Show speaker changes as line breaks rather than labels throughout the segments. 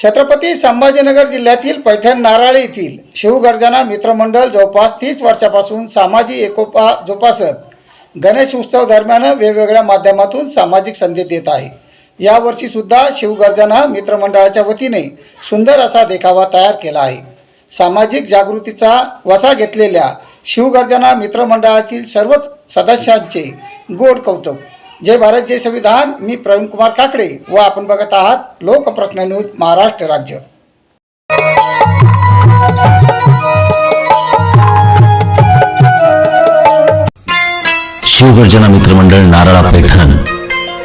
छत्रपती संभाजीनगर जिल्ह्यातील पैठण नाराळे येथील शिवगर्जना मित्रमंडळ जवळपास तीस वर्षापासून सामाजिक एकोपा जोपासत गणेश उत्सव दरम्यान वेगवेगळ्या माध्यमातून सामाजिक संदेश देत आहे. यावर्षीसुद्धा शिवगर्जना मित्रमंडळाच्या वतीने सुंदर असा देखावा तयार केला आहे. सामाजिक जागृतीचा वसा घेतलेल्या शिवगर्जना मित्रमंडळातील सर्वच सदस्यांचे गोड कौतुक जय भारत जय संविधान. मी प्रवीण कुमार काकडे व आपण बघत आहात लोकप्रश्न न्यूज महाराष्ट्र राज्य.
शिवगर्जना मित्रमंडळ नारळा पैठण.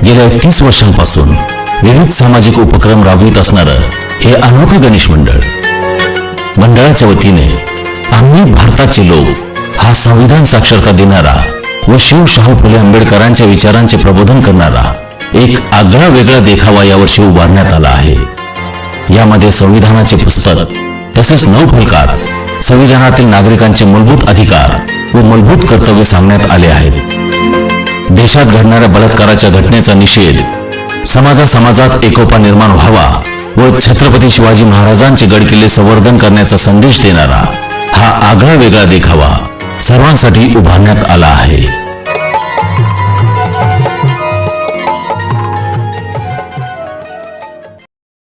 गेल्या तीस वर्षांपासून विविध सामाजिक उपक्रम राबवित असणारं हे अनोखं गणेश मंडळ. मंडळाच्या वतीने आम्ही भारताचे लोक हा संविधान साक्षरता देणारा व शिव शाहू फुले आंबेडकरांच्या विचारांचे प्रबोधन करणारा एक आगळा वेगळा देखावा यावर्षी उभारण्यात आला आहे. यामध्ये संविधानाचे पुस्तक तसेच नऊ फलकार संविधानातील नागरिकांचे मूलभूत अधिकार व मूलभूत कर्तव्य सांगण्यात आले आहेत. देशात घडणाऱ्या बलात्काराच्या घटनेचा निषेध समाजा समाजात एकोपा निर्माण व्हावा व छत्रपती शिवाजी महाराजांचे गडकिल्ले संवर्धन करण्याचा संदेश देणारा हा आगळा वेगळा देखावा. सर्वांसाठी उभारण्यात आला आहे.